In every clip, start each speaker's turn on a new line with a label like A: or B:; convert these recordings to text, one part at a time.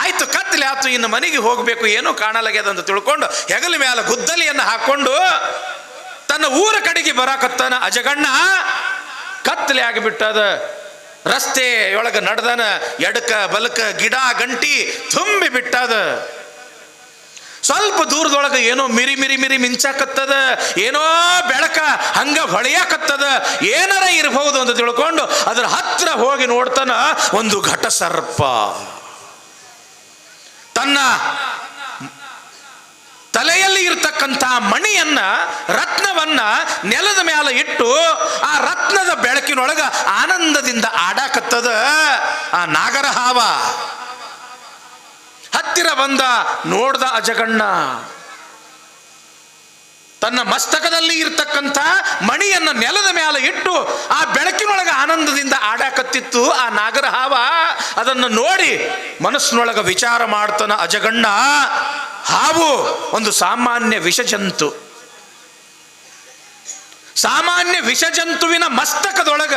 A: ಆಯ್ತು ಕತ್ತಲೆ ಆತು, ಇನ್ನು ಮನೆಗೆ ಹೋಗಬೇಕು, ಏನೂ ಕಾಣಲಾಗ್ಯದ ಅಂತ ತಿಳ್ಕೊಂಡು ಹೆಗಲ ಮ್ಯಾಲ ಗುದ್ದಲಿಯನ್ನು ಹಾಕೊಂಡು ತನ್ನ ಊರ ಕಡೆಗೆ ಬರಾಕತ್ತಾನ ಅಜಗಣ್ಣ. ಕತ್ತಲೆ ಆಗಿಬಿಟ್ಟದ. ರಸ್ತೆ ಒಳಗೆ ನಡೆದನ, ಎಡಕ, ಬಲಕ, ಗಿಡ, ಗಂಟಿ ತುಂಬಿ ಬಿಟ್ಟದ. ಸ್ವಲ್ಪ ದೂರದೊಳಗೆ ಏನೋ ಮಿರಿ ಮಿರಿ ಮಿರಿ ಮಿಂಚಾಕತ್ತದ, ಏನೋ ಬೆಳಕ ಹಂಗ ಹೊಳೆಯಾಕತ್ತದ, ಏನಾರ ಇರಬಹುದು ಅಂತ ತಿಳ್ಕೊಂಡು ಅದ್ರ ಹತ್ರ ಹೋಗಿ ನೋಡ್ತಾನ ಒಂದು ಘಟ ಸರ್ಪ ತನ್ನ ತಲೆಯಲ್ಲಿ ಇರ್ತಕ್ಕಂಥ ಮಣಿಯನ್ನ, ರತ್ನವನ್ನ ನೆಲದ ಮೇಲೆ ಇಟ್ಟು ಆ ರತ್ನದ ಬೆಳಕಿನೊಳಗ ಆನಂದದಿಂದ ಆಡಾಕತ್ತದ ಆ ನಾಗರ ಹಾವ ಹತ್ತಿರ ಬಂದ ನೋಡ್ದ ಅಜಗಣ್ಣ. ತನ್ನ ಮಸ್ತಕದಲ್ಲಿ ಇರ್ತಕ್ಕಂಥ ಮಣಿಯನ್ನು ನೆಲದ ಮೇಲೆ ಇಟ್ಟು ಆ ಬೆಳಕಿನೊಳಗ ಆನಂದದಿಂದ ಆಡಾಕತ್ತಿತ್ತು ಆ ನಾಗರ ಹಾವ ಅದನ್ನು ನೋಡಿ ಮನಸ್ಸಿನೊಳಗೆ ವಿಚಾರ ಮಾಡ್ತಾನ ಅಜಗಣ್ಣ. ಹಾವು ಒಂದು ಸಾಮಾನ್ಯ ವಿಷಜಂತು. ಸಾಮಾನ್ಯ ವಿಷಜಂತುವಿನ ಮಸ್ತಕದೊಳಗ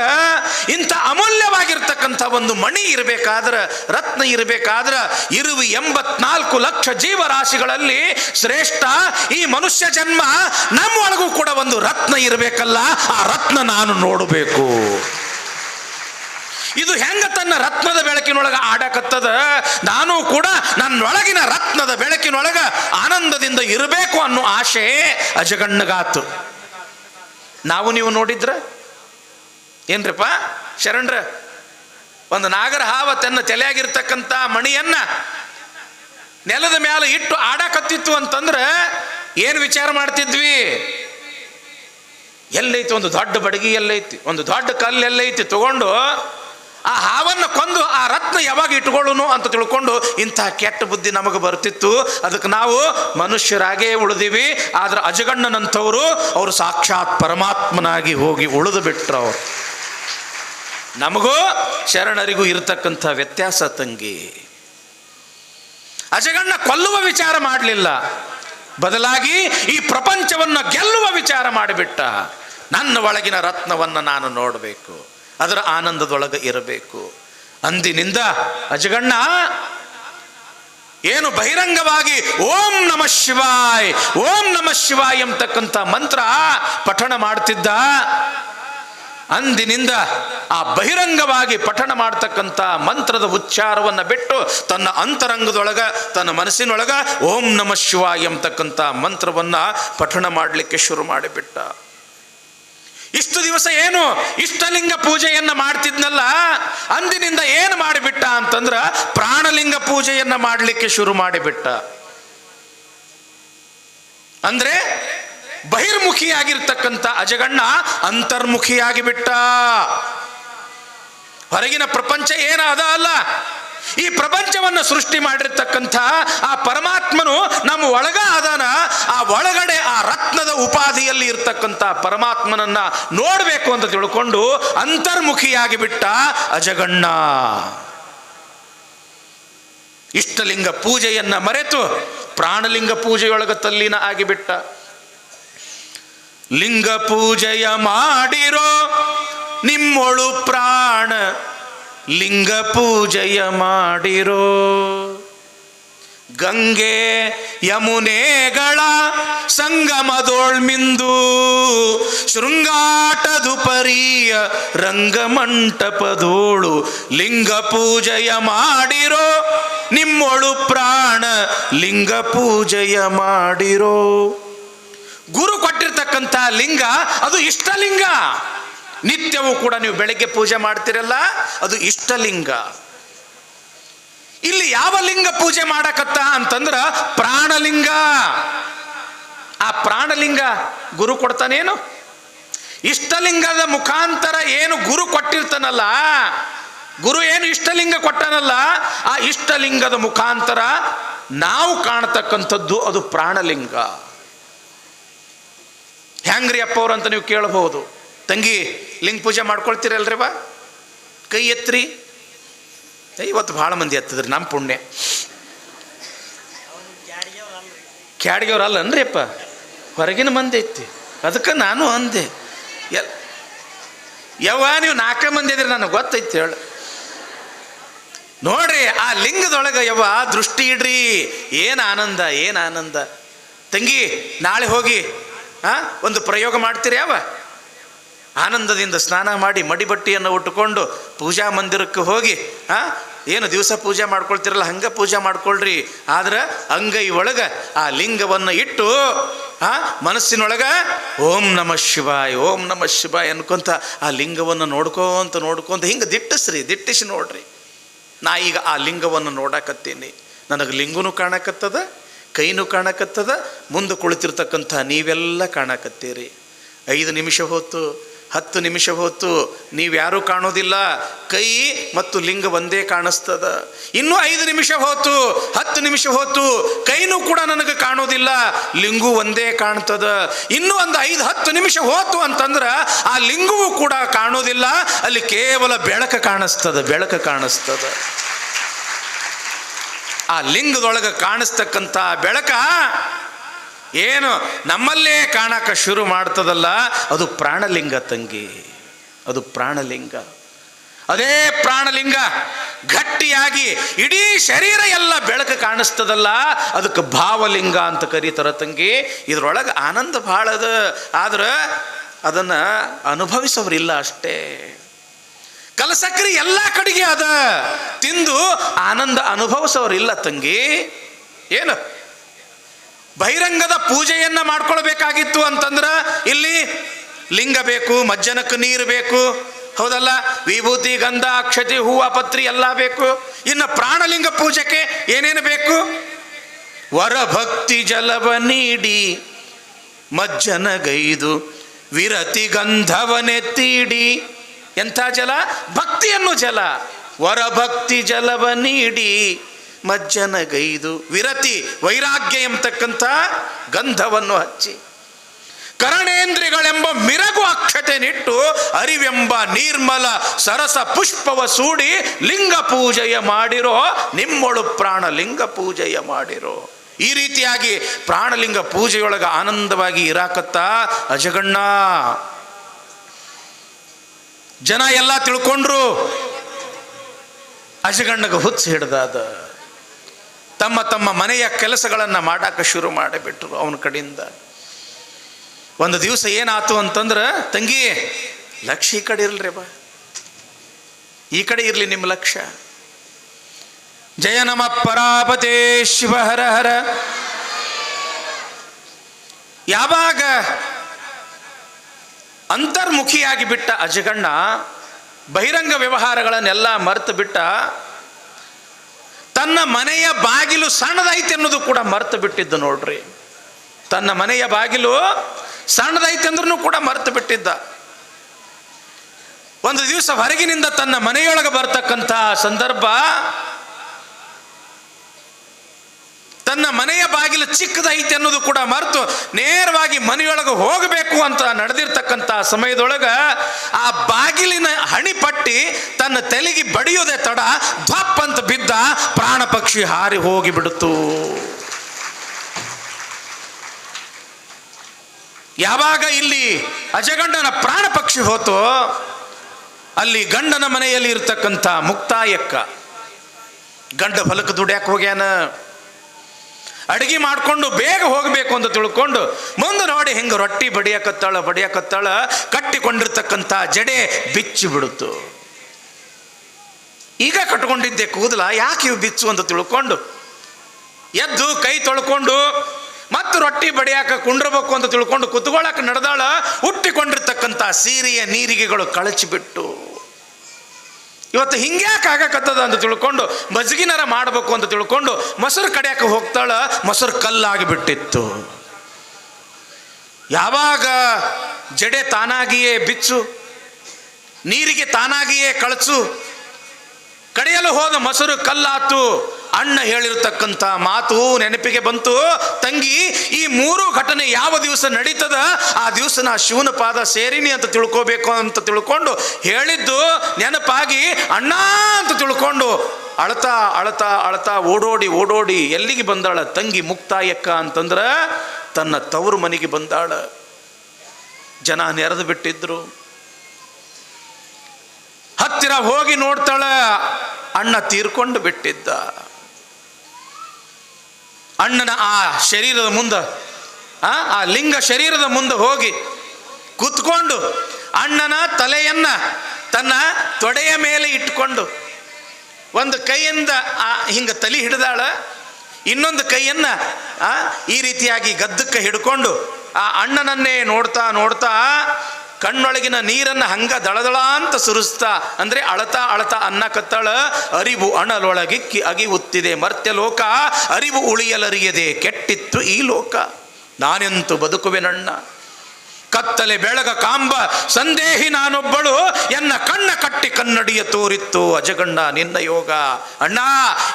A: ಇಂಥ ಅಮೂಲ್ಯವಾಗಿರ್ತಕ್ಕಂಥ ಒಂದು ಮಣಿ ಇರಬೇಕಾದ್ರೆ, ರತ್ನ ಇರಬೇಕಾದ್ರೆ ಇರುವ ಎಂಬತ್ನಾಲ್ಕು ಲಕ್ಷ ಜೀವರಾಶಿಗಳಲ್ಲಿ ಶ್ರೇಷ್ಠ ಈ ಮನುಷ್ಯ ಜನ್ಮ ನಮ್ಮೊಳಗೂ ಕೂಡ ಒಂದು ರತ್ನ ಇರಬೇಕಲ್ಲ, ಆ ರತ್ನ ನಾನು ನೋಡಬೇಕು. ಇದು ಹೆಂಗ ತನ್ನ ರತ್ನದ ಬೆಳಕಿನೊಳಗೆ ಆಡಕತ್ತದ? ನಾನು ಕೂಡ ನನ್ನೊಳಗಿನ ರತ್ನದ ಬೆಳಕಿನೊಳಗ ಆನಂದದಿಂದ ಇರಬೇಕು ಅನ್ನೋ ಆಶೆ ಅಜಗಣ್ಣಗಾತು. ನಾವು ನೀವು ನೋಡಿದ್ರ ಏನ್ರಿಪ್ಪ? ಶರಣ್ರ, ಒಂದು ನಾಗರ ಹಾವ ತನ್ನ ತಲೆಯಾಗಿರ್ತಕ್ಕಂಥ ಮಣಿಯನ್ನ ನೆಲದ ಮೇಲೆ ಇಟ್ಟು ಆಡಕತ್ತಿತ್ತು ಅಂತಂದ್ರೆ ಏನು ವಿಚಾರ ಮಾಡ್ತಿದ್ವಿ? ಎಲ್ಲೈತಿ, ಒಂದು ದೊಡ್ಡ ಬಡಗಿ ಎಲ್ಲೈತಿ, ಒಂದು ದೊಡ್ಡ ಕಲ್ಲು ಎಲ್ಲೈತಿ, ತಗೊಂಡು ಆ ಹಾವನ್ನು ಕೊಂದು ಆ ರತ್ನ ಯಾವಾಗ ಇಟ್ಕೊಳ್ಳೋನು ಅಂತ ತಿಳ್ಕೊಂಡು ಇಂತಹ ಕೆಟ್ಟ ಬುದ್ಧಿ ನಮಗೆ ಬರ್ತಿತ್ತು. ಅದಕ್ಕೆ ನಾವು ಮನುಷ್ಯರಾಗೇ ಉಳಿದೀವಿ. ಆದ್ರೆ ಅಜಗಣ್ಣನಂಥವರು ಅವರು ಸಾಕ್ಷಾತ್ ಪರಮಾತ್ಮನಾಗಿ ಹೋಗಿ ಉಳಿದು ಬಿಟ್ರು ಅವರು ನಮಗೂ ಶರಣರಿಗೂ ಇರತಕ್ಕಂಥ ವ್ಯತ್ಯಾಸ ತಂಗಿ. ಅಜಗಣ್ಣ ಕೊಲ್ಲುವ ವಿಚಾರ ಮಾಡಲಿಲ್ಲ. ಬದಲಾಗಿ ಈ ಪ್ರಪಂಚವನ್ನು ಗೆಲ್ಲುವ ವಿಚಾರ ಮಾಡಿಬಿಟ್ಟ. ನನ್ನ ಒಳಗಿನ ರತ್ನವನ್ನು ನಾನು ನೋಡಬೇಕು. ಅದರ ಆನಂದದೊಳಗೆ ಇರಬೇಕು. ಅಂದಿನಿಂದ ಅಜಗಣ್ಣ, ಏನು ಬಹಿರಂಗವಾಗಿ ಓಂ ನಮ ಶಿವಾಯ್, ಓಂ ನಮ ಶಿವಾಯ್ ಎಂಬತಕ್ಕಂಥ ಮಂತ್ರ ಪಠಣ ಮಾಡ್ತಿದ್ದ. ಅಂದಿನಿಂದ ಆ ಬಹಿರಂಗವಾಗಿ ಪಠಣ ಮಾಡ್ತಕ್ಕಂಥ ಮಂತ್ರದ ಉಚ್ಚಾರವನ್ನು ಬಿಟ್ಟು ತನ್ನ ಅಂತರಂಗದೊಳಗ, ತನ್ನ ಮನಸ್ಸಿನೊಳಗ ಓಂ ನಮ ಶಿವಾಯ್ ಎಂಬತಕ್ಕಂಥ ಮಂತ್ರವನ್ನು ಪಠಣ ಮಾಡಲಿಕ್ಕೆ ಶುರು ಮಾಡಿಬಿಟ್ಟ. ಇಷ್ಟು ದಿವಸ ಏನು ಇಷ್ಟಲಿಂಗ ಪೂಜೆಯನ್ನು ಮಾಡ್ತಿದ್ನಲ್ಲ, ಅಂದಿನಿಂದ ಏನು ಮಾಡಿಬಿಟ್ಟ ಅಂತಂದ್ರ ಪ್ರಾಣಲಿಂಗ ಪೂಜೆಯನ್ನು ಮಾಡಲಿಕ್ಕೆ ಶುರು ಮಾಡಿಬಿಟ್ಟ. ಅಂದ್ರೆ ಬಹಿರ್ಮುಖಿಯಾಗಿರ್ತಕ್ಕಂಥ ಅಜಗಣ್ಣ ಅಂತರ್ಮುಖಿಯಾಗಿ ಬಿಟ್ಟ ಹೊರಗಿನ ಪ್ರಪಂಚ ಏನಾದ ಅಲ್ಲ ಈ ಪ್ರಪಂಚವನ್ನು ಸೃಷ್ಟಿ ಮಾಡಿರ್ತಕ್ಕಂಥ ಆ ಪರಮಾತ್ಮನು ನಮ್ಮ ಒಳಗ ಅದಾನ ಆ ಒಳಗಡೆ ಆ ರತ್ನದ ಉಪಾಧಿಯಲ್ಲಿ ಇರ್ತಕ್ಕಂಥ ಪರಮಾತ್ಮನನ್ನ ನೋಡಬೇಕು ಅಂತ ತಿಳ್ಕೊಂಡು ಅಂತರ್ಮುಖಿಯಾಗಿ ಬಿಟ್ಟ ಅಜಗಣ್ಣ. ಇಷ್ಟಲಿಂಗ ಪೂಜೆಯನ್ನ ಮರೆತು ಪ್ರಾಣಲಿಂಗ ಪೂಜೆಯೊಳಗ ತಲ್ಲಿನ ಆಗಿಬಿಟ್ಟ. ಲಿಂಗ ಪೂಜೆಯ ಮಾಡಿರೋ ನಿಮ್ಮೊಳು ಪ್ರಾಣ. ಲಿಂಗ ಪೂಜೆಯ ಮಾಡಿರೋ ಗಂಗೆ ಯಮುನೆಗಳ ಸಂಗಮದೋಳ್ಮಿಂದು ಶೃಂಗಾಟದು ಪರಿಯ ರಂಗಮಂಟಪದೋಳು ಲಿಂಗ ಪೂಜೆಯ ಮಾಡಿರೋ ನಿಮ್ಮೊಳು ಪ್ರಾಣ ಲಿಂಗ ಪೂಜೆಯ ಮಾಡಿರೋ. ಗುರು ಕೊಟ್ಟಿರ್ತಕ್ಕಂಥ ಲಿಂಗ ಅದು ಇಷ್ಟಲಿಂಗ. ನಿತ್ಯವೂ ಕೂಡ ನೀವು ಬೆಳಗ್ಗೆ ಪೂಜೆ ಮಾಡ್ತಿರಲ್ಲ, ಅದು ಇಷ್ಟಲಿಂಗ. ಇಲ್ಲಿ ಯಾವ ಲಿಂಗ ಪೂಜೆ ಮಾಡಕತ್ತ ಅಂತಂದ್ರ ಪ್ರಾಣಲಿಂಗ. ಆ ಪ್ರಾಣಲಿಂಗ ಗುರು ಕೊಡ್ತಾನೇನು? ಇಷ್ಟಲಿಂಗದ ಮುಖಾಂತರ ಏನು ಗುರು ಕೊಟ್ಟಿರ್ತಾನಲ್ಲ, ಗುರು ಏನು ಇಷ್ಟಲಿಂಗ ಕೊಟ್ಟನಲ್ಲ, ಆ ಇಷ್ಟಲಿಂಗದ ಮುಖಾಂತರ ನಾವು ಕಾಣ್ತಕ್ಕಂಥದ್ದು ಅದು ಪ್ರಾಣಲಿಂಗ. ಹ್ಯಾಂಗ್ರಿ ಅಪ್ಪ ಅಂತ ನೀವು ಕೇಳಬಹುದು. ತಂಗಿ ಲಿಂಗ ಪೂಜೆ ಮಾಡ್ಕೊಳ್ತೀರಲ್ರಿ ಕೈ ಎತ್ರಿ. ಏ, ಇವತ್ತು ಭಾಳ ಮಂದಿ ಎತ್ತದ್ರಿ ನಮ್ಮ ಪುಣ್ಯ. ಕ್ಯಾಡ್ಗಿಯವ್ರು ಅಲ್ಲ ಅಪ್ಪ. ಹೊರಗಿನ ಮಂದಿ ಐತಿ. ಅದಕ್ಕೆ ನಾನು ಅಂದೆ. ಎಲ್ ಯವ್ವ ನೀವು ನಾಲ್ಕೇ ಮಂದಿ ಇದ್ರಿ ನನಗೆ ಗೊತ್ತೈತಿ ಹೇಳು. ನೋಡ್ರಿ ಆ ಲಿಂಗದೊಳಗೆ ಯವ್ವ ದೃಷ್ಟಿ ಇಡ್ರಿ. ಏನು ಆನಂದ ಏನು ಆನಂದ. ತಂಗಿ ನಾಳೆ ಹೋಗಿ ಆ ಒಂದು ಪ್ರಯೋಗ ಮಾಡ್ತೀರಿ ಯಾವ? ಆನಂದದಿಂದ ಸ್ನಾನ ಮಾಡಿ ಮಡಿಬಟ್ಟಿಯನ್ನು ಉಟ್ಟುಕೊಂಡು ಪೂಜಾ ಮಂದಿರಕ್ಕೆ ಹೋಗಿ, ಆ, ಏನು ದಿವಸ ಪೂಜೆ ಮಾಡ್ಕೊಳ್ತಿರಲ್ಲ, ಹಂಗೆ ಪೂಜೆ ಮಾಡ್ಕೊಳ್ರಿ. ಆದ್ರೆ ಅಂಗೈ ಒಳಗೆ ಆ ಲಿಂಗವನ್ನು ಇಟ್ಟು, ಆ, ಮನಸ್ಸಿನೊಳಗೆ ಓಂ ನಮ ಶಿವಾಯ್, ಓಂ ನಮ ಶಿವಾಯ್ ಅನ್ಕೊಂತ ಆ ಲಿಂಗವನ್ನು ನೋಡ್ಕೊಂತ ನೋಡ್ಕೊಂತ ಹಿಂಗೆ ದಿಟ್ಟಿಸ್ರಿ, ದಿಟ್ಟಿಸಿ ನೋಡ್ರಿ. ನಾ ಈಗ ಆ ಲಿಂಗವನ್ನು ನೋಡಕತ್ತೀನಿ. ನನಗೆ ಲಿಂಗನೂ ಕಾಣಕತ್ತದ, ಕೈನೂ ಕಾಣಕತ್ತದ, ಮುಂದೆ ಕುಳಿತಿರ್ತಕ್ಕಂಥ ನೀವೆಲ್ಲ ಕಾಣಕತ್ತೀರಿ. ಐದು ನಿಮಿಷ ಹೊತ್ತು ಹತ್ತು ನಿಮಿಷ ಹೊತ್ತು ನೀವ್ಯಾರೂ ಕಾಣೋದಿಲ್ಲ. ಕೈ ಮತ್ತು ಲಿಂಗ ಒಂದೇ ಕಾಣಿಸ್ತದ. ಇನ್ನೂ ಐದು ನಿಮಿಷ ಹೊತ್ತು, ಹತ್ತು ನಿಮಿಷ ಹೊತ್ತು ಕೈನೂ ಕೂಡ ನನಗೆ ಕಾಣೋದಿಲ್ಲ. ಲಿಂಗು ಒಂದೇ ಕಾಣ್ತದ. ಇನ್ನೂ ಒಂದು ಐದು, ಹತ್ತು ನಿಮಿಷ ಹೋತು ಅಂತಂದ್ರೆ ಆ ಲಿಂಗುವು ಕೂಡ ಕಾಣೋದಿಲ್ಲ. ಅಲ್ಲಿ ಕೇವಲ ಬೆಳಕು ಕಾಣಿಸ್ತದ ಬೆಳಕು ಕಾಣಿಸ್ತದ. ಆ ಲಿಂಗದೊಳಗೆ ಕಾಣಿಸ್ತಕ್ಕಂಥ ಬೆಳಕ ಏನು ನಮ್ಮಲ್ಲೇ ಕಾಣಕ ಶುರು ಮಾಡ್ತದಲ್ಲ, ಅದು ಪ್ರಾಣಲಿಂಗ ತಂಗಿ. ಅದು ಪ್ರಾಣಲಿಂಗ. ಅದೇ ಪ್ರಾಣಲಿಂಗ. ಗಟ್ಟಿಯಾಗಿ ಇಡೀ ಶರೀರ ಎಲ್ಲ ಬೆಳಕು ಕಾಣಿಸ್ತದಲ್ಲ, ಅದಕ್ಕೆ ಭಾವಲಿಂಗ ಅಂತ ಕರೀತಾರ ತಂಗಿ. ಇದ್ರೊಳಗೆ ಆನಂದ ಭಾಳ ಅದ. ಆದ್ರೆ ಅದನ್ನು ಅನುಭವಿಸೋರಿಲ್ಲ ಅಷ್ಟೇ. ಕಲಸಕ್ರಿ ಎಲ್ಲ ಕಡೆಗೆ ಅದ. ತಿಂದು ಆನಂದ ಅನುಭವಿಸೋರಿಲ್ಲ ತಂಗಿ. ಏನು? ಬಹಿರಂಗದ ಪೂಜೆಯನ್ನ ಮಾಡ್ಕೊಳ್ಬೇಕಾಗಿತ್ತು ಅಂತಂದ್ರೆ ಇಲ್ಲಿ ಲಿಂಗ ಬೇಕು, ಮಜ್ಜನಕ್ಕೆ ನೀರು ಬೇಕು, ಹೌದಲ್ಲ? ವಿಭೂತಿ, ಗಂಧ, ಅಕ್ಷತಿ, ಹೂವ, ಪತ್ರಿ ಎಲ್ಲ ಬೇಕು. ಇನ್ನು ಪ್ರಾಣಲಿಂಗ ಪೂಜೆಗೆ ಏನೇನು ಬೇಕು? ವರಭಕ್ತಿ ಜಲವ ನೀಡಿ, ಮಜ್ಜನಗೈದು, ವಿರತಿ ಗಂಧವನೆತ್ತೀಡಿ ಎಂಥ ಜಲ? ಭಕ್ತಿಯನ್ನು ಜಲ. ವರಭಕ್ತಿ ಜಲವ ನೀಡಿ ಮಜ್ಜನಗೈದು. ವಿರತಿ, ವೈರಾಗ್ಯ ಎಂಬತಕ್ಕಂಥ ಗಂಧವನ್ನು ಹಚ್ಚಿ. ಕರಣೇಂದ್ರಿಗಳೆಂಬ ಮಿರಗು ಅಕ್ಷತೆನಿಟ್ಟು ಅರಿವೆಂಬ ನಿರ್ಮಲ ಸರಸ ಪುಷ್ಪವ ಸೂಡಿ ಲಿಂಗ ಪೂಜೆಯ ಮಾಡಿರೋ, ನಿಮ್ಮೊಳು ಪ್ರಾಣ ಲಿಂಗ ಪೂಜೆಯ ಮಾಡಿರೋ. ಈ ರೀತಿಯಾಗಿ ಪ್ರಾಣಲಿಂಗ ಪೂಜೆಯೊಳಗೆ ಆನಂದವಾಗಿ ಇರಾಕತ್ತ ಅಜಗಣ್ಣ. ಜನ ಎಲ್ಲ ತಿಳ್ಕೊಂಡ್ರು, ಅಜಗಣ್ಣಗೆ ಹುಚ್ಚು ಹಿಡ್ದಾದ. ತಮ್ಮ ತಮ್ಮ ಮನೆಯ ಕೆಲಸಗಳನ್ನು ಮಾಡಾಕ ಶುರು ಮಾಡಿಬಿಟ್ರು ಅವನ ಕಡೆಯಿಂದ. ಒಂದು ದಿವಸ ಏನಾಯ್ತು ಅಂತಂದ್ರೆ, ತಂಗಿ, ಲಕ್ಷ ಈ ಕಡೆ ಇರಲ್ರಿ ಬಾ. ಈ ಕಡೆ ಇರಲಿ ನಿಮ್ಮ ಲಕ್ಷ್ಯ ಜಯ ನಮ ಪರಾಪತೆ ಶಿವ ಹರ ಹರ. ಯಾವಾಗ ಅಂತರ್ಮುಖಿಯಾಗಿ ಬಿಟ್ಟ ಅಜಗಣ್ಣ, ಬಹಿರಂಗ ವ್ಯವಹಾರಗಳನ್ನೆಲ್ಲ ಮರೆತು ಬಿಟ್ಟ ತನ್ನ ಮನೆಯ ಬಾಗಿಲು ಸಣ್ಣದೈತೆ ಅನ್ನೋದು ಕೂಡ ಮರೆತು ಬಿಟ್ಟಿದ್ದು ನೋಡ್ರಿ. ತನ್ನ ಮನೆಯ ಬಾಗಿಲು ಸಣ್ಣದೈತೆ ಅಂದ್ರೂ ಕೂಡ ಮರೆತು ಬಿಟ್ಟಿದ್ದ. ಒಂದು ದಿವಸ ಹೊರಗಿನಿಂದ ತನ್ನ ಮನೆಯೊಳಗೆ ಬರ್ತಕ್ಕಂಥ ಸಂದರ್ಭ ತನ್ನ ಮನೆಯ ಬಾಗಿಲು ಚಿಕ್ಕದೈತೆ ಅನ್ನೋದು ಕೂಡ ಮರೆತು ನೇರವಾಗಿ ಮನೆಯೊಳಗೆ ಹೋಗಬೇಕು ಅಂತ ನಡೆದಿರ್ತಕ್ಕಂಥ ಸಮಯದೊಳಗೆ ಆ ಬಾಗಿಲಿನ ಹಣಿಪಟ್ಟಿ ತನ್ನ ತಲೆಗೆ ಬಡಿಯೋದೇ ತಡ, ಧ್ವಪ್ ಅಂತ ಬಿದ್ದ ಪ್ರಾಣ ಪಕ್ಷಿ ಹಾರಿ ಹೋಗಿ ಬಿಡುತ್ತು ಯಾವಾಗ ಇಲ್ಲಿ ಅಜಗಂಡನ ಪ್ರಾಣ ಪಕ್ಷಿ ಹೋತೋ, ಅಲ್ಲಿ ಗಂಡನ ಮನೆಯಲ್ಲಿ ಇರತಕ್ಕಂಥ ಮುಕ್ತಾಯಕ್ಕ. ಗಂಡ ಹೊಲಕ್ಕೆ ದುಡ್ಯಾಕೆ ಹೋಗ್ಯಾನ? ಅಡಿಗೆ ಮಾಡಿಕೊಂಡು ಬೇಗ ಹೋಗಬೇಕು ಅಂತ ತಿಳ್ಕೊಂಡು ಮುಂದೆ ನೋಡಿ ಹಿಂಗೆ ರೊಟ್ಟಿ ಬಡಿಯಕತ್ತಾಳ ಬಡಿಯಕತ್ತಾಳ ಕಟ್ಟಿಕೊಂಡಿರ್ತಕ್ಕಂಥ ಜಡೆ ಬಿಚ್ಚಿ ಬಿಡುತ್ತು. ಈಗ ಕಟ್ಕೊಂಡಿದ್ದೆ ಕೂದಲ ಯಾಕೆ ಇವು ಬಿಚ್ಚು ಅಂತ ತಿಳ್ಕೊಂಡು ಎದ್ದು ಕೈ ತೊಳ್ಕೊಂಡು ಮತ್ತು ರೊಟ್ಟಿ ಬಡಿಯಾಕ ಕುಂಡ್ರಬೇಕು ಅಂತ ತಿಳ್ಕೊಂಡು ಕುತ್ಕೊಳ್ಳಕ್ಕೆ ನಡೆದಾಳ, ಹುಟ್ಟಿಕೊಂಡಿರ್ತಕ್ಕಂಥ ಸೀರೆಯ ನೀರಿಗೆಗಳು ಕಳಚಿಬಿಟ್ಟು. ಇವತ್ತು ಹಿಂಗ್ಯಾಕೆ ಆಗಕತ್ತದ ಅಂತ ತಿಳ್ಕೊಂಡು ಮಜ್ಗಿನರ ಮಾಡಬೇಕು ಅಂತ ತಿಳ್ಕೊಂಡು ಮೊಸರು ಕಡಿಯಕ್ಕೆ ಹೋಗ್ತಾಳ, ಮೊಸರು ಕಲ್ಲಾಗಿ ಬಿಟ್ಟಿತ್ತು. ಯಾವಾಗ ಜಡೆ ತಾನಾಗಿಯೇ ಬಿಚ್ಚು, ನೀರಿಗೆ ತಾನಾಗಿಯೇ ಕಳಚು, ಕಡೆಯಲು ಹೋದ ಮೊಸರು ಕಲ್ಲಾತು ಅಣ್ಣ ಹೇಳಿರ್ತಕ್ಕಂಥ ಮಾತು ನೆನಪಿಗೆ ಬಂತು. ತಂಗಿ, ಈ ಮೂರು ಘಟನೆ ಯಾವ ದಿವಸ ನಡೀತದ? ಆ ದಿವಸ ನಾ ಶಿವನ ಪಾದ ಸೇರಿನಿ ಅಂತ ತಿಳ್ಕೋಬೇಕು ಅಂತ ತಿಳ್ಕೊಂಡು ಹೇಳಿದ್ದು ನೆನಪಾಗಿ ಅಣ್ಣ ಅಂತ ತಿಳ್ಕೊಂಡು ಅಳ್ತಾ ಅಳ್ತಾ ಅಳ್ತಾ ಓಡೋಡಿ ಓಡೋಡಿ ಎಲ್ಲಿಗೆ ಬಂದಾಳ? ತಂಗಿ ಮುಕ್ತಾಯಕ್ಕ ಅಂತಂದ್ರೆ ತನ್ನ ತವರು ಮನೆಗೆ ಬಂದಾಳ. ಜನ ನೆರೆದು ಬಿಟ್ಟಿದ್ರು. ಹತ್ತಿರ ಹೋಗಿ ನೋಡ್ತಾಳ, ಅಣ್ಣ ತೀರ್ಕೊಂಡು ಬಿಟ್ಟಿದ್ದ. ಅಣ್ಣನ ಆ ಶರೀರದ ಮುಂದೆ, ಆ ಲಿಂಗ ಶರೀರದ ಮುಂದೆ ಹೋಗಿ ಕೂತ್ಕೊಂಡು ಅಣ್ಣನ ತಲೆಯನ್ನ ತನ್ನ ತೊಡೆಯ ಮೇಲೆ ಇಟ್ಟುಕೊಂಡು ಒಂದು ಕೈಯಿಂದ, ಆ, ಹಿಂಗೆ ತಲೆ ಹಿಡಿದಾಳ, ಇನ್ನೊಂದು ಕೈಯನ್ನ ಈ ರೀತಿಯಾಗಿ ಗದ್ದಕ್ಕೆ ಹಿಡ್ಕೊಂಡು ಆ ಅಣ್ಣನನ್ನೇ ನೋಡ್ತಾ ನೋಡ್ತಾ ಕಣ್ಣೊಳಗಿನ ನೀರನ್ನು ಹಂಗ ದಳದಳ ಅಂತ ಸುರಿಸ್ತಾ. ಅಂದ್ರೆ ಅಳತಾ ಅಳತಾ ಅನ್ನ ಕತ್ತಳ, ಅರಿವು ಅಣಲೊಳಗಿಕ್ಕಿ ಅಗಿವುತ್ತಿದೆ ಮರ್ತ್ಯ ಲೋಕ, ಅರಿವು ಉಳಿಯಲರಿಯದೆ. ಕೆಟ್ಟಿತ್ತು ಈ ಲೋಕ. ನಾನೆಂತು ಬದುಕುವೆನಣ್ಣ ಕತ್ತಲೆ ಬೆಳಗ ಕಾಂಬ, ಸಂದೇಹಿ ನಾನೊಬ್ಬಳು. ಎನ್ನ ಕಣ್ಣ ಕಟ್ಟಿ ಕನ್ನಡಿಯ ತೋರಿತ್ತು. ಅಜಗಣ್ಣ, ನಿನ್ನ ಯೋಗ. ಅಣ್ಣ,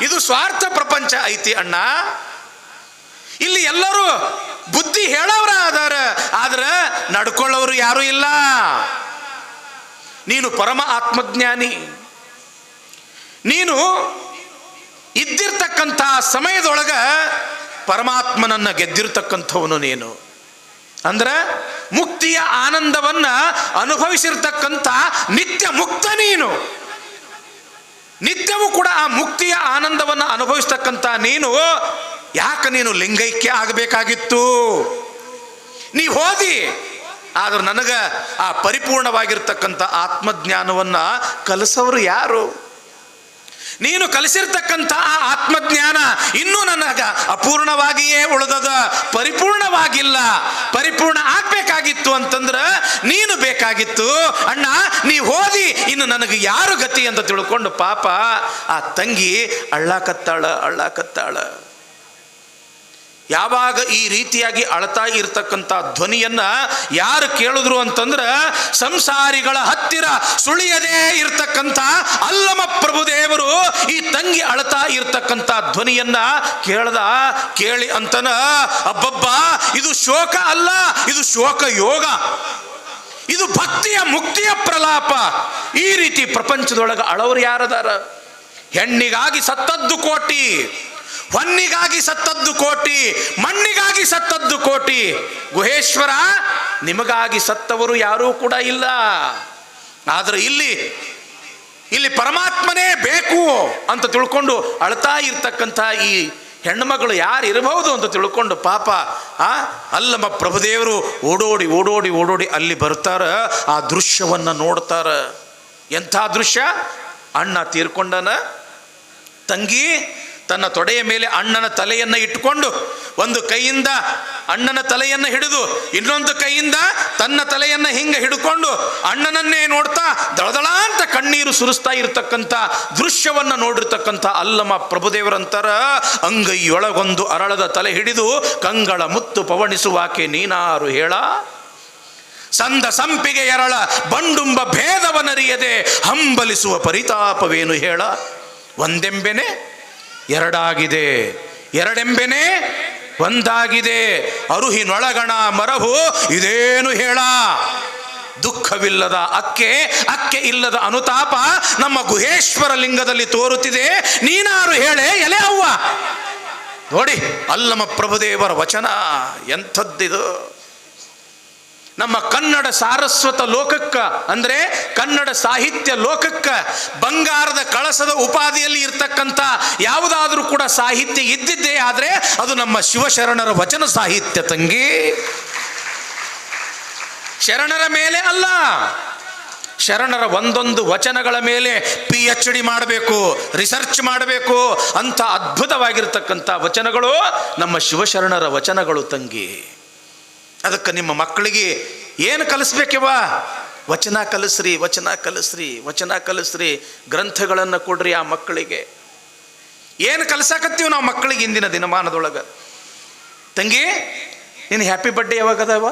A: ಇದು ಸ್ವಾರ್ಥ ಪ್ರಪಂಚ ಐತಿ ಅಣ್ಣ. ಇಲ್ಲಿ ಎಲ್ಲರೂ ಬುದ್ಧಿ ಹೇಳೋರ ಅದಾರ ಆದ್ರೆ ನಡ್ಕೊಳ್ಳೋರು ಯಾರು ಇಲ್ಲ. ನೀನು ಪರಮ ಆತ್ಮಜ್ಞಾನಿ. ನೀನು ಇದ್ದಿರ್ತಕ್ಕಂಥ ಸಮಯದೊಳಗ ಪರಮಾತ್ಮನನ್ನ ಗೆದ್ದಿರ್ತಕ್ಕಂಥವನು ನೀನು. ಅಂದ್ರೆ ಮುಕ್ತಿಯ ಆನಂದವನ್ನ ಅನುಭವಿಸಿರ್ತಕ್ಕಂಥ ನಿತ್ಯ ಮುಕ್ತ ನೀನು. ನಿತ್ಯವೂ ಕೂಡ ಆ ಮುಕ್ತಿಯ ಆನಂದವನ್ನು ಅನುಭವಿಸ್ತಕ್ಕಂಥ ನೀನು ಯಾಕೆ ನೀನು ಲಿಂಗೈಕ್ಯ ಆಗಬೇಕಾಗಿತ್ತು? ನೀ ಹೋದಿ. ಆದ್ರೆ ನನಗೆ ಆ ಪರಿಪೂರ್ಣವಾಗಿರ್ತಕ್ಕಂಥ ಆತ್ಮಜ್ಞಾನವನ್ನ ಕಲಿಸೋರು ಯಾರು? ನೀನು ಕಲಿಸಿರ್ತಕ್ಕಂಥ ಆ ಆತ್ಮಜ್ಞಾನ ಇನ್ನೂ ನನಗ ಅಪೂರ್ಣವಾಗಿಯೇ ಉಳಿದದ. ಪರಿಪೂರ್ಣವಾಗಿಲ್ಲ. ಪರಿಪೂರ್ಣ ಆಗ್ಬೇಕಾಗಿತ್ತು ಅಂತಂದ್ರೆ ನೀನು ಬೇಕಾಗಿತ್ತು. ಅಣ್ಣ, ನೀ ಹೋದಿ. ಇನ್ನು ನನಗೆ ಯಾರು ಗತಿ ಅಂತ ತಿಳ್ಕೊಂಡು ಪಾಪ ಆ ತಂಗಿ ಅಳ್ಳಾಕತ್ತಾಳ ಅಳ್ಳಾಕತ್ತಾಳ. ಯಾವಾಗ ಈ ರೀತಿಯಾಗಿ ಅಳ್ತಾ ಇರ್ತಕ್ಕಂಥ ಧ್ವನಿಯನ್ನ ಯಾರು ಕೇಳಿದ್ರು ಅಂತಂದ್ರೆ ಸಂಸಾರಿಗಳ ಹತ್ತಿರ ಸುಳಿಯದೇ ಇರ್ತಕ್ಕಂಥ ಅಲ್ಲಮ ಪ್ರಭುದೇವರು ಈ ತಂಗಿ ಅಳ್ತಾ ಇರ್ತಕ್ಕಂಥ ಧ್ವನಿಯನ್ನ ಕೇಳ್ದ, ಕೇಳಿ ಅಂತನ, ಅಬ್ಬಬ್ಬ, ಇದು ಶೋಕ ಅಲ್ಲ, ಇದು ಶೋಕ ಯೋಗ. ಇದು ಭಕ್ತಿಯ ಮುಕ್ತಿಯ ಪ್ರಲಾಪ. ಈ ರೀತಿ ಪ್ರಪಂಚದೊಳಗೆ ಅಳವರು ಯಾರದಾರ? ಹೆಣ್ಣಿಗಾಗಿ ಸತ್ತದ್ದು ಕೋಟಿ ಹೊನ್ನಿಗಾಗಿ ಸತ್ತದ್ದು ಕೋಟಿ, ಮಣ್ಣಿಗಾಗಿ ಸತ್ತದ್ದು ಕೋಟಿ. ಗುಹೇಶ್ವರ, ನಿಮಗಾಗಿ ಸತ್ತವರು ಯಾರೂ ಕೂಡ ಇಲ್ಲ. ಆದ್ರೆ ಇಲ್ಲಿ ಇಲ್ಲಿ ಪರಮಾತ್ಮನೇ ಬೇಕು ಅಂತ ತಿಳ್ಕೊಂಡು ಅಳ್ತಾ ಇರ್ತಕ್ಕಂಥ ಈ ಹೆಣ್ಮಗಳು ಯಾರು ಇರಬಹುದು ಅಂತ ತಿಳ್ಕೊಂಡು ಪಾಪ, ಆ, ಅಲ್ಲಮ್ಮ ಪ್ರಭುದೇವರು ಓಡೋಡಿ ಓಡೋಡಿ ಓಡೋಡಿ ಅಲ್ಲಿ ಬರ್ತಾರ, ಆ ದೃಶ್ಯವನ್ನ ನೋಡ್ತಾರ. ಎಂಥ ದೃಶ್ಯ? ಅಣ್ಣ ತೀರ್ಕೊಂಡನ, ತಂಗಿ ತನ್ನ ತೊಡೆಯ ಮೇಲೆ ಅಣ್ಣನ ತಲೆಯನ್ನು ಇಟ್ಟುಕೊಂಡು ಒಂದು ಕೈಯಿಂದ ಅಣ್ಣನ ತಲೆಯನ್ನು ಹಿಡಿದು ಇನ್ನೊಂದು ಕೈಯಿಂದ ತನ್ನ ತಲೆಯನ್ನು ಹಿಂಗೆ ಹಿಡ್ಕೊಂಡು ಅಣ್ಣನನ್ನೇ ನೋಡ್ತಾ ದಳದಳ ಅಂತ ಕಣ್ಣೀರು ಸುರಿಸ್ತಾ ಇರತಕ್ಕಂಥ ದೃಶ್ಯವನ್ನು ನೋಡಿರ್ತಕ್ಕಂಥ ಅಲ್ಲಮ್ಮ ಪ್ರಭುದೇವರಂತರ ಅಂಗೈಯೊಳಗೊಂದು ಅರಳದ ತಲೆ ಹಿಡಿದು ಕಂಗಳ ಮುತ್ತು ಪವಣಿಸುವಾಕೆ ನೀನಾರು ಹೇಳ. ಸಂದ ಸಂಪಿಗೆ ಎರಳ ಬಂಡುಂಬ ಭೇದವನರಿಯದೆ ಹಂಬಲಿಸುವ ಪರಿತಾಪವೇನು ಹೇಳ. ಒಂದೆಂಬೆನೆ ಎರಡಾಗಿದೆ. ಎರಡೆಂಬೆನೆ ಒಂದಾಗಿದೆ. ಅರುಹಿನೊಳಗಣ ಮರವು ಇದೇನು ಹೇಳ? ದುಃಖವಿಲ್ಲದ ಅಕ್ಕೆ ಅಕ್ಕೆ ಇಲ್ಲದ ಅನುತಾಪ ನಮ್ಮ ಗುಹೇಶ್ವರ ಲಿಂಗದಲ್ಲಿ ತೋರುತ್ತಿದೆ. ನೀನಾರು ಹೇಳೆ, ಎಲೆ ಅವ್ವ. ನೋಡಿ, ಅಲ್ಲಮ ಪ್ರಭುದೇವರ ವಚನ, ಎಂಥದ್ದಿದು? ನಮ್ಮ ಕನ್ನಡ ಸಾರಸ್ವತ ಲೋಕಕ್ಕ, ಅಂದ್ರೆ ಕನ್ನಡ ಸಾಹಿತ್ಯ ಲೋಕಕ್ಕ, ಬಂಗಾರದ ಕಳಸದ ಉಪಾಧಿಯಲ್ಲಿ ಇರ್ತಕ್ಕಂಥ ಯಾವುದಾದ್ರೂ ಕೂಡ ಸಾಹಿತ್ಯ ಇದ್ದಿದ್ದೇ ಆದರೆ ಅದು ನಮ್ಮ ಶಿವಶರಣರ ವಚನ ಸಾಹಿತ್ಯ ತಂಗಿ. ಶರಣರ ಮೇಲೆ ಅಲ್ಲ, ಶರಣರ ಒಂದೊಂದು ವಚನಗಳ ಮೇಲೆ ಪಿ ಎಚ್ ಡಿ ಮಾಡಬೇಕು ರಿಸರ್ಚ್ ಮಾಡಬೇಕು ಅಂತ ಅದ್ಭುತವಾಗಿರ್ತಕ್ಕಂಥ ವಚನಗಳು ನಮ್ಮ ಶಿವಶರಣರ ವಚನಗಳು ತಂಗಿ. ಅದಕ್ಕೆ ನಿಮ್ಮ ಮಕ್ಕಳಿಗೆ ಏನು ಕಲಿಸ್ಬೇಕವ್ವ ವಚನ ಕಲಿಸ್ರಿ ವಚನ ಕಲಿಸ್ರಿ ವಚನ ಕಲಿಸ್ರಿ, ಗ್ರಂಥಗಳನ್ನು ಕೊಡ್ರಿ ಆ ಮಕ್ಕಳಿಗೆ. ಏನು ಕಲಿಸಾಕತ್ತೀವಿ ನಾವು ಮಕ್ಕಳಿಗೆ ಇಂದಿನ ದಿನಮಾನದೊಳಗೆ? ತಂಗಿ, ನೀನು ಹ್ಯಾಪಿ ಬರ್ಡೇ ಯಾವಾಗ ಅದಾವ?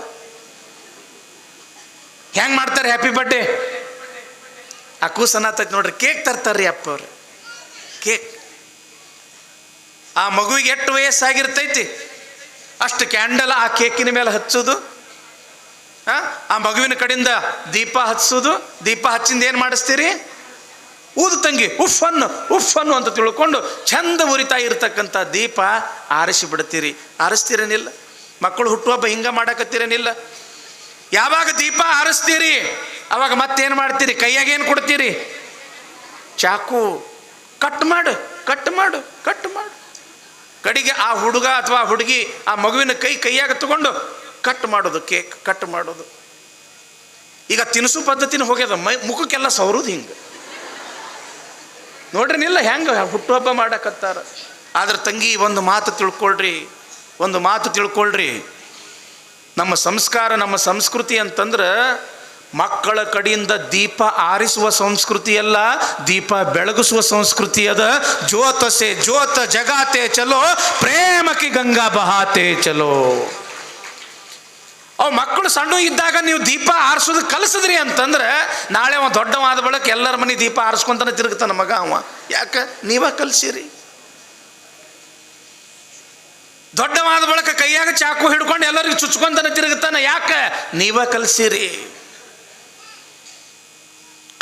A: ಹೆಂಗೆ ಮಾಡ್ತಾರೆ ಹ್ಯಾಪಿ ಬರ್ಡೇ ಆ ಕೂಸನಾತೈತಿ ನೋಡ್ರಿ ಕೇಕ್ ತರ್ತಾರ್ರಿ ಅಪ್ಪ ಅವ್ರು. ಕೇಕ್ ಆ ಮಗುವಿಗೆ ಎಷ್ಟು ವಯಸ್ಸಾಗಿರ್ತೈತಿ? ಅಷ್ಟು ಕ್ಯಾಂಡಲ್ ಆ ಕೇಕಿನ ಮೇಲೆ ಹಚ್ಚೋದು? ಆ? ಮಗುವಿನ ಕಡೆಯಿಂದ ದೀಪ ಹಚ್ಚೋದು? ದೀಪ ಹಚ್ಚಿಂದ ಏನು ಮಾಡಿಸ್ತೀರಿ? ಊದು ತಂಗಿ ಉಫನ್ನು ಉಫನ್ನು ಅಂತ ತಿಳ್ಕೊಂಡು ಚಂದ ಉರಿತಾ ಇರತಕ್ಕಂಥ ದೀಪ ಆರಿಸಿ ಬಿಡ್ತೀರಿ. ಆರಿಸ್ತೀರೇನಿಲ್ಲ? ಮಕ್ಕಳು ಹುಟ್ಟುಹಬ್ಬ ಹಿಂಗ ಮಾಡಕತ್ತೀರೇನಿಲ್ಲ? ಯಾವಾಗ ದೀಪ ಆರಿಸ್ತೀರಿ? ಅವಾಗ ಮತ್ತೇನು ಮಾಡ್ತೀರಿ? ಕೈಯಾಗೇನು ಕೊಡ್ತೀರಿ? ಚಾಕು, ಕಟ್ ಮಾಡು ಕಟ್ ಮಾಡು ಕಟ್ ಮಾಡು. ಕಡೆಗೆ ಆ ಹುಡುಗ ಅಥವಾ ಹುಡುಗಿ ಆ ಮಗುವಿನ ಕೈ ಕೈಯಾಗ ತಗೊಂಡು ಕಟ್ ಮಾಡೋದು ಕೇಕ್ ಕಟ್ ಮಾಡೋದು. ಈಗ ತಿನಿಸು ಪದ್ಧತಿನ ಹೋಗ್ಯದ, ಮೈ ಮುಖಕ್ಕೆಲ್ಲ ಸವರುದು ಹಿಂಗೆ. ನೋಡ್ರಿ ನಿಲ್ಲ ಹೆಂಗೆ ಹುಟ್ಟುಹಬ್ಬ ಮಾಡಕತ್ತಾರ. ಆದ್ರೆ ತಂಗಿ ಒಂದು ಮಾತು ತಿಳ್ಕೊಳ್ರಿ, ಒಂದು ಮಾತು ತಿಳ್ಕೊಳ್ರಿ. ನಮ್ಮ ಸಂಸ್ಕಾರ, ನಮ್ಮ ಸಂಸ್ಕೃತಿ ಅಂತಂದ್ರೆ ಮಕ್ಕಳ ಕಡೆಯಿಂದ ದೀಪ ಆರಿಸುವ ಸಂಸ್ಕೃತಿ ಅಲ್ಲ, ದೀಪ ಬೆಳಗಿಸುವ ಸಂಸ್ಕೃತಿ ಅದ. ಜ್ಯೋತಸೆ, ಜ್ಯೋತ ಜಗಾತೆ ಚಲೋ, ಪ್ರೇಮಕ್ಕೆ ಗಂಗಾ ಬಹಾತೆ ಚಲೋ. ಅವು ಮಕ್ಕಳು ಸಣ್ಣ ಇದ್ದಾಗ ನೀವು ದೀಪ ಆರಿಸೋದು ಕಲಿಸಿದ್ರಿ ಅಂತಂದ್ರೆ, ನಾಳೆ ಅವ ದೊಡ್ಡವಾದ ಬಳಕ ಎಲ್ಲರ ಮನೆ ದೀಪ ಆರಿಸ್ಕೊಂತಾನೆ ತಿರುಗ್ತಾನೆ ಮಗ ಅವ. ಯಾಕೆ? ನೀವ ಕಲಿಸಿರಿ. ದೊಡ್ಡವಾದ ಬಳಕ ಕೈಯಾಗ ಚಾಕು ಹಿಡ್ಕೊಂಡು ಎಲ್ಲರಿಗೂ ಚುಚ್ಕೊಂತಾನೆ ತಿರುಗುತ್ತಾನೆ ಯಾಕೆ? ನೀವ ಕಲಿಸಿರಿ.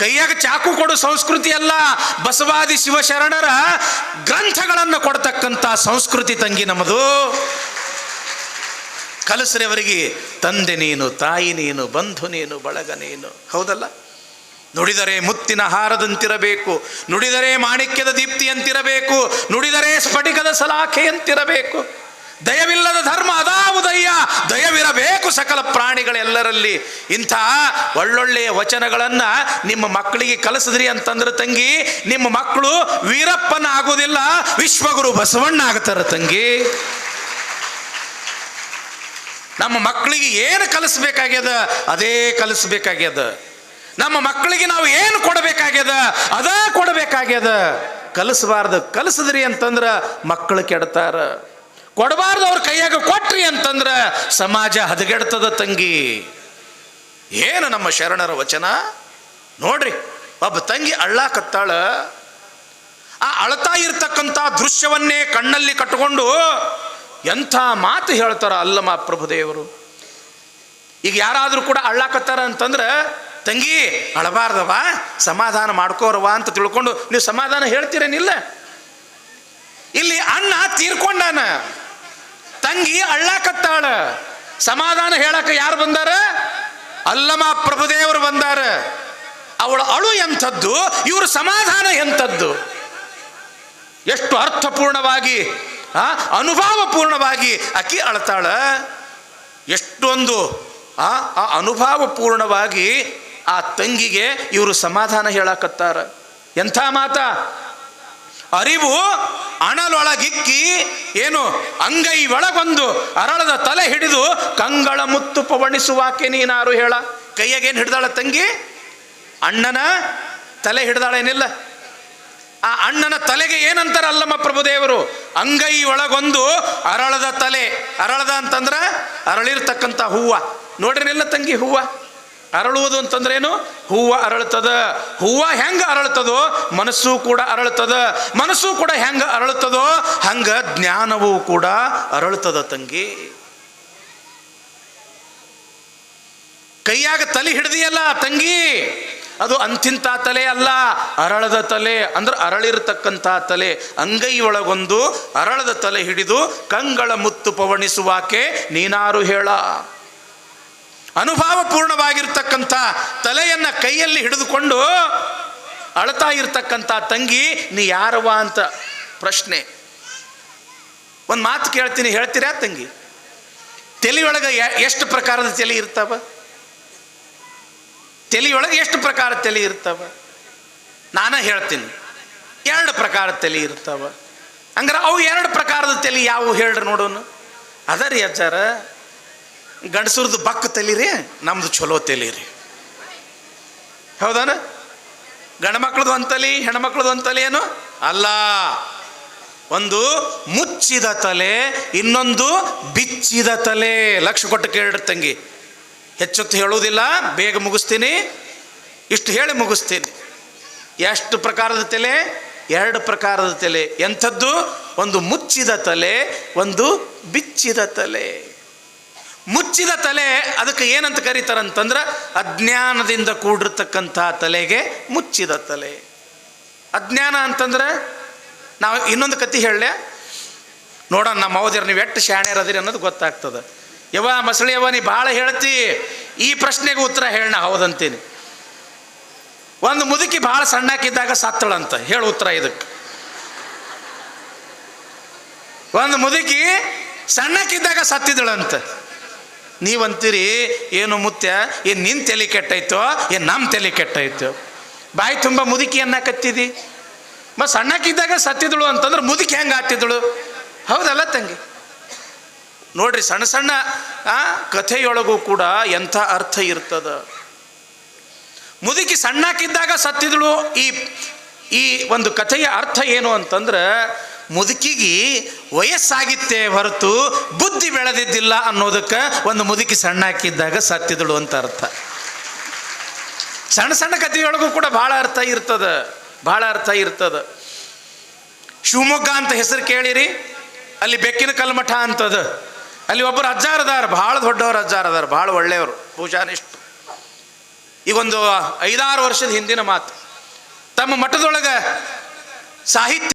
A: ಕೈಯಾಗ ಚಾಕು ಕೊಡು ಸಂಸ್ಕೃತಿ ಅಲ್ಲ. ಬಸವಾದಿ ಶಿವಶರಣರ ಗ್ರಂಥಗಳನ್ನು ಕೊಡ್ತಕ್ಕಂಥ ಸಂಸ್ಕೃತಿ ತಂಗಿ ನಮ್ಮದು. ಕಲಸ್ರಿ ಅವರಿಗೆ, ತಂದೆ ನೀನು, ತಾಯಿ ನೀನು, ಬಂಧು ನೀನು, ಬಳಗ ನೀನು. ಹೌದಲ್ಲ? ನುಡಿದರೆ ಮುತ್ತಿನ ಹಾರದಂತಿರಬೇಕು, ನುಡಿದರೆ ಮಾಣಿಕ್ಯದ ದೀಪ್ತಿಯಂತಿರಬೇಕು, ನುಡಿದರೆ ಸ್ಫಟಿಕದ ಸಲಾಖೆಯಂತಿರಬೇಕು. ದಯವಿಲ್ಲದ ಧರ್ಮ ಅದಾವುದಯ್ಯ. ದಯವಿರಬೇಕು ಸಕಲ ಪ್ರಾಣಿಗಳೆಲ್ಲರಲ್ಲಿ. ಇಂಥ ಒಳ್ಳೊಳ್ಳೆಯ ವಚನಗಳನ್ನು ನಿಮ್ಮ ಮಕ್ಕಳಿಗೆ ಕಲಿಸಿದ್ರಿ ಅಂತಂದ್ರೆ ತಂಗಿ, ನಿಮ್ಮ ಮಕ್ಕಳು ವೀರಪ್ಪನ ಆಗೋದಿಲ್ಲ ವಿಶ್ವಗುರು ಬಸವಣ್ಣ ಆಗ್ತಾರೆ ತಂಗಿ. ನಮ್ಮ ಮಕ್ಕಳಿಗೆ ಏನು ಕಲಿಸ್ಬೇಕಾಗ್ಯದ? ಅದೇ ಕಲಿಸ್ಬೇಕಾಗ್ಯದ. ನಮ್ಮ ಮಕ್ಕಳಿಗೆ ನಾವು ಏನು ಕೊಡಬೇಕಾಗ್ಯದ? ಅದ ಕೊಡಬೇಕಾಗ್ಯದ. ಕಲಿಸಬಾರ್ದು. ಕಲಿಸಿದ್ರಿ ಅಂತಂದ್ರೆ ಮಕ್ಕಳು ಕೆಡ್ತಾರ. ಕೊಡಬಾರ್ದು ಅವ್ರ ಕೈಯಾಗ ಕೊಟ್ರಿ ಅಂತಂದ್ರೆ ಸಮಾಜ ಹದಗೆಡ್ತದ ತಂಗಿ. ಏನು ನಮ್ಮ ಶರಣರ ವಚನ? ನೋಡ್ರಿ, ಒಬ್ಬ ತಂಗಿ ಅಳ್ಳಾಕತ್ತಾಳ ಆ ಅಳ್ತಾ ಇರ್ತಕ್ಕಂಥ ದೃಶ್ಯವನ್ನೇ ಕಣ್ಣಲ್ಲಿ ಕಟ್ಟಿಕೊಂಡು ಎಂಥ ಮಾತು ಹೇಳ್ತಾರ ಅಲ್ಲಮ್ಮ ಪ್ರಭುದೇವರು ಈಗ ಯಾರಾದರೂ ಕೂಡ ಅಳ್ಳಾಕತ್ತಾರ ಅಂತಂದ್ರೆ, ತಂಗಿ ಅಳಬಾರ್ದವ ಸಮಾಧಾನ ಮಾಡ್ಕೋರವ ಅಂತ ತಿಳ್ಕೊಂಡು ನೀವು ಸಮಾಧಾನ ಹೇಳ್ತೀರೇನಿಲ್ಲ? ಇಲ್ಲಿ ಅಣ್ಣ ತೀರ್ಕೊಂಡಾನ. ತಂಗಿ ಅಳ್ಳಾಕತ್ತಾಳ. ಸಮಾಧಾನ ಹೇಳಕ್ಕೆ ಯಾರು ಬಂದಾರ? ಅಲ್ಲಮ ಪ್ರಭುದೇವರು ಬಂದಾರ. ಅವಳ ಅಳು ಎಂಥದ್ದು, ಇವರು ಸಮಾಧಾನ ಎಂಥದ್ದು? ಎಷ್ಟು ಅರ್ಥಪೂರ್ಣವಾಗಿ, ಆ, ಅನುಭವಪೂರ್ಣವಾಗಿ ಅಕ್ಕಿ ಅಳ್ತಾಳ. ಎಷ್ಟೊಂದು, ಆ ಆ ಅನುಭವಪೂರ್ಣವಾಗಿ ಆ ತಂಗಿಗೆ ಇವರು ಸಮಾಧಾನ ಹೇಳಕತ್ತಾರ. ಎಂಥ ಮಾತ? ಅರಿವು ಅಣಲೊಳಗಿಕ್ಕಿ ಏನು ಅಂಗೈ ಒಳಗೊಂದು ಅರಳದ ತಲೆ ಹಿಡಿದು ಕಂಗಳ ಮುತ್ತು ಪವಣಿಸುವಾಕೆ ನೀನಾರು ಹೇಳ. ಕೈಯಾಗೇನು ಹಿಡ್ದಾಳ ತಂಗಿ? ಅಣ್ಣನ ತಲೆ ಹಿಡ್ದಾಳೇನಿಲ್ಲ. ಆ ಅಣ್ಣನ ತಲೆಗೆ ಏನಂತಾರ ಅಲ್ಲಮ್ಮ ಪ್ರಭುದೇವರು ಅಂಗೈ ಒಳಗೊಂದು ಅರಳದ ತಲೆ. ಅರಳದ ಅಂತಂದ್ರ ಅರಳಿರ್ತಕ್ಕಂಥ ಹೂವ. ನೋಡ್ರಿನಿಲ್ಲ ತಂಗಿ ಹೂವ. ಅರಳುವುದು ಅಂತಂದ್ರೇನು? ಹೂವು ಅರಳುತ್ತದ. ಹೂವು ಹೆಂಗೆ ಅರಳುತ್ತದೋ? ಮನಸ್ಸು ಕೂಡ ಅರಳುತ್ತದ. ಮನಸ್ಸು ಕೂಡ ಹೆಂಗೆ ಅರಳುತ್ತದೋ? ಹಂಗೆ ಜ್ಞಾನವೂ ಕೂಡ ಅರಳುತ್ತದ ತಂಗಿ. ಕೈಯಾಗ ತಲೆ ಹಿಡಿದಿಯಲ್ಲ ತಂಗಿ. ಅದು ಅಂತಿಂತ ತಲೆ ಅಲ್ಲ. ಅರಳದ ತಲೆ. ಅಂದ್ರೆ ಅರಳಿರ್ತಕ್ಕಂಥ ತಲೆ. ಅಂಗೈ ಒಳಗೊಂದು ಅರಳದ ತಲೆ ಹಿಡಿದು ಕಂಗಳ ಮುತ್ತು ಪವಣಿಸುವಾಕೆ ನೀನಾರು ಹೇಳ. ಅನುಭವಪೂರ್ಣವಾಗಿರ್ತಕ್ಕಂಥ ತಲೆಯನ್ನ ಕೈಯಲ್ಲಿ ಹಿಡಿದುಕೊಂಡು ಅಳ್ತಾ ಇರ್ತಕ್ಕಂಥ ತಂಗಿ, ನೀ ಯಾರವ ಅಂತ ಪ್ರಶ್ನೆ. ಒಂದು ಮಾತು ಕೇಳ್ತೀನಿ, ಹೇಳ್ತೀರಾ ತಂಗಿ? ತಲೆಯೊಳಗೆ ಎಷ್ಟು ಪ್ರಕಾರದ ತಲೆ ಇರ್ತಾವ? ತಲೆಯೊಳಗೆ ಎಷ್ಟು ಪ್ರಕಾರ ತಲೆ ಇರ್ತಾವ? ನಾನ ಹೇಳ್ತೀನಿ. ಎರಡು ಪ್ರಕಾರದ ತಲೆ ಇರ್ತಾವ. ಹಂಗಾರೆ ಅವು ಎರಡು ಪ್ರಕಾರದ ತಲೆ ಯಾವುವು ಹೇಳ್ರಿ ನೋಡೋಣ ಅದರಿ ಅಜ್ಜಾರ. ಗಂಡಸರದು ಬಕ್ಕ ತಲೀರಿ, ನಮ್ದು ಚಲೋ ತಲೀರಿ. ಹೌದಾನ? ಗಂಡು ಮಕ್ಳದು ಒಂದು ತಲೆ ಹೆಣ್ಮಕ್ಳದು ಒಂದು ತಲೆ ಏನು? ಅಲ್ಲ. ಒಂದು ಮುಚ್ಚಿದ ತಲೆ, ಇನ್ನೊಂದು ಬಿಚ್ಚಿದ ತಲೆ. ಲಕ್ಷ ಕೊಟ್ಟು ಕೇಳ್ರಿ ತಂಗಿ. ಹೆಚ್ಚೊತ್ತು ಹೇಳುವುದಿಲ್ಲ, ಬೇಗ ಮುಗಿಸ್ತೀನಿ. ಇಷ್ಟು ಹೇಳಿ ಮುಗಿಸ್ತೀನಿ. ಎಷ್ಟು ಪ್ರಕಾರದ ತಲೆ? ಎರಡು ಪ್ರಕಾರದ ತಲೆ. ಎಂಥದ್ದು? ಒಂದು ಮುಚ್ಚಿದ ತಲೆ, ಒಂದು ಬಿಚ್ಚಿದ ತಲೆ. ಮುಚ್ಚಿದ ತಲೆ ಅದಕ್ಕೆ ಏನಂತ ಕರೀತಾರಂತಂದ್ರೆ ಅಜ್ಞಾನದಿಂದ ಕೂಡಿರ್ತಕ್ಕಂಥ ತಲೆಗೆ ಮುಚ್ಚಿದ ತಲೆ. ಅಜ್ಞಾನ ಅಂತಂದ್ರೆ ನಾವು ಇನ್ನೊಂದು ಕತಿ ಹೇಳಲೆ. ನೋಡೋಣ ನಮ್ಮ ಅವಧಿರ ನೀವು ಎಷ್ಟು ಶಾಣ್ಯರದಿರಿ ಅನ್ನೋದು ಗೊತ್ತಾಗ್ತದೆ. ಯವ ಮಸಳಿ ಯವ ನೀ ಭಾಳ ಹೇಳ್ತಿ. ಈ ಪ್ರಶ್ನೆಗೆ ಉತ್ತರ ಹೇಳಣ ಹೌದಂತೀನಿ. ಒಂದು ಮುದುಕಿ ಭಾಳ ಸಣ್ಣಕ್ಕಿದ್ದಾಗ ಸತ್ತಳಂತ. ಹೇಳು ಉತ್ತರ ಇದಕ್ಕೆ. ಒಂದು ಮುದುಕಿ ಸಣ್ಣಕ್ಕಿದ್ದಾಗ ಸತ್ತಿದಳಂತ. ನೀವಂತೀರಿ, ಏನು ಮುತ್ಯ, ಏನು ನಿನ್ನ ತಲೆ ಕೆಟ್ಟೈತೋ, ಏನು ನಮ್ಮ ತಲೆ ಕೆಟ್ಟಾಯ್ತು ಬಾಯಿ ತುಂಬ ಮುದುಕಿ ಅನ್ನಕತ್ತಿದಿ. ಮತ್ತು ಸಣ್ಣಕ್ಕಿದ್ದಾಗ ಸತ್ತಿದಳು ಅಂತಂದ್ರೆ ಮುದುಕಿ ಹೆಂಗೆ ಆತಿದಳು? ಹೌದಲ್ಲ ತಂಗಿ? ನೋಡ್ರಿ ಸಣ್ಣ ಸಣ್ಣ, ಆ, ಕಥೆಯೊಳಗೂ ಕೂಡ ಎಂಥ ಅರ್ಥ ಇರ್ತದ? ಮುದುಕಿ ಸಣ್ಣಕ್ಕಿದ್ದಾಗ ಸತ್ತಿದಳು. ಈ ಈ ಒಂದು ಕಥೆಯ ಅರ್ಥ ಏನು ಅಂತಂದ್ರೆ ಮುದುಕಿಗೆ ವಯಸ್ಸಾಗಿತ್ತೇ ಹೊರತು ಬುದ್ಧಿ ಬೆಳೆದಿದ್ದಿಲ್ಲ ಅನ್ನೋದಕ್ಕೆ ಒಂದು ಮುದುಕಿ ಸಣ್ಣಕ್ಕಿದ್ದಾಗ ಸತ್ತಿದಳು ಅಂತ ಅರ್ಥ. ಸಣ್ಣ ಸಣ್ಣ ಕಥೆಯೊಳಗೂ ಕೂಡ ಭಾಳ ಅರ್ಥ ಇರ್ತದ, ಭಾಳ ಅರ್ಥ ಇರ್ತದ. ಶಿವಮೊಗ್ಗ ಅಂತ ಹೆಸರು ಕೇಳಿರಿ, ಅಲ್ಲಿ ಬೆಕ್ಕಿನ ಕಲ್ಮಠ ಅಂತದ. ಅಲ್ಲಿ ಒಬ್ಬರು ಅಜ್ಜಾರದಾರ, ಭಾಳ ದೊಡ್ಡವರು ಅಜ್ಜಾರದಾರ, ಭಾಳ ಒಳ್ಳೆಯವರು ಪೂಜಾನಿಷ್ಠ ಈಗ ಒಂದು ಐದಾರು ವರ್ಷದ ಹಿಂದಿನ ಮಾತು. ತಮ್ಮ ಮಠದೊಳಗೆ ಸಾಹಿತ್ಯ